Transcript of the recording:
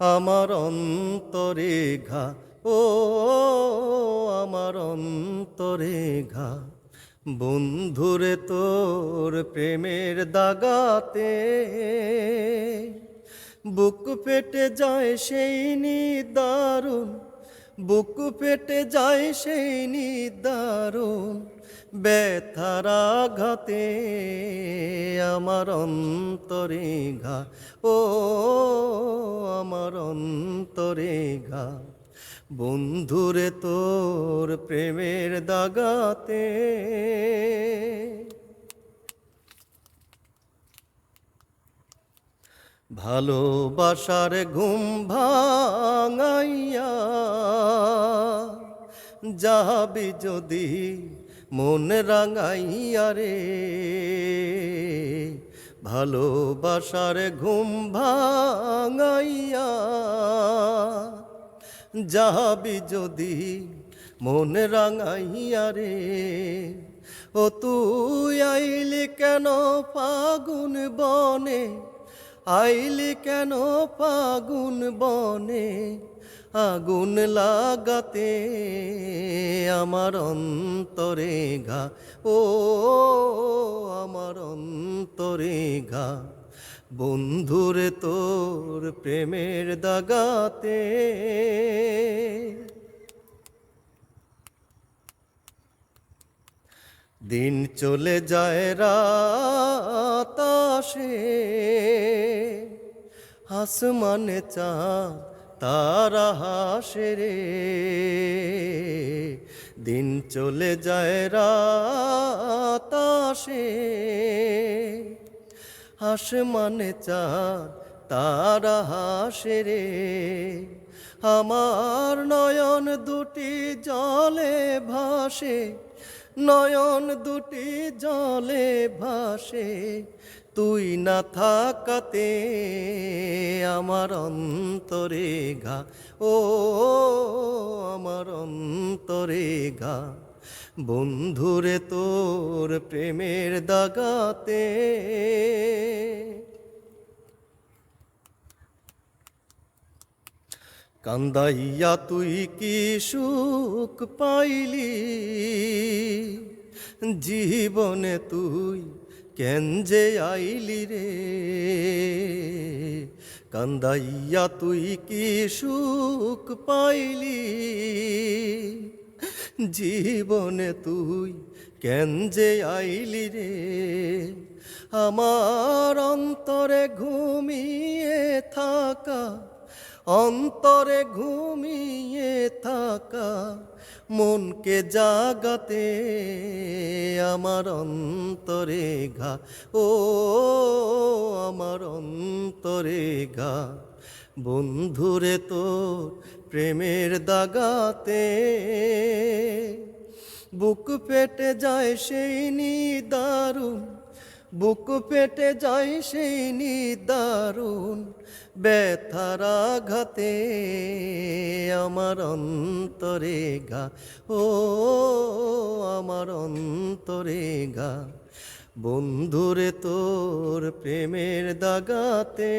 আমার অন্তরে ঘা, ও আমার অন্তরে ঘা। বন্ধুরে তোর প্রেমের দাগাতে বুক ফেটে যায় সেই নিদারুণ বুক ফেটে যায় সেই নিদারুণ ব্যথার আঘাতে আমার অন্তরে ঘা, ও আমার অন্তরে ঘা। বন্ধুরে তোর প্রেমের দাগাতে ভালোবাসার ঘুম ভাঙাইয়া, যাবি যদি মন রাঙাইয়া রে। ভালোবাসার ঘুম ভাঙাইয়া, যাবি যদি মন রাঙাইয়া রে। ও তুই আইলি কেন পাগুন বনে? আইলি কেন পাগুন বনে? আগুন লাগাতে আমার অন্তরে ঘা। ও, আমার অন্তরে ঘা। বন্ধুরে তোর প্রেমের দাগাতে দিন চলে যায় রাত আসে। আসমানে চা তারা হাসে রে। দিন চলে যায় রাত আসে। আসমানে চা তারা হাসে রে। আমার নয়ন দুটি জলে ভাসে। নয়ন দুটি জলে ভাসে, তুই না থাকাতে আমার অন্তরে ঘা ও আমার অন্তরে ঘা বন্ধুরে তোর প্রেমের দাগাতে কান্দাইয়া তুই কি সুখ পাইলি? জীবনে তুই কেন যে আইলি রে? কান্দাইয়া তুই কি সুখ পাইলি? জীবনে তুই কেন যে আইলি রে? আমার অন্তরে ঘুমিয়ে থাকা অন্তরে ঘুমিয়ে থাকা, মনকে জাগাতে আমার অন্তরে ঘা। ও, আমার অন্তরে ঘা। বন্ধুরে তোর প্রেমের দাগাতে বুক পেটে যায় সেই নিদারুণ বুক পেটে যায় সেই নিদারুণ ব্যথার আঘাতে আমার অন্তরে গা, ও আমার অন্তরে গা। বন্ধুরে তোর প্রেমের দাগাতে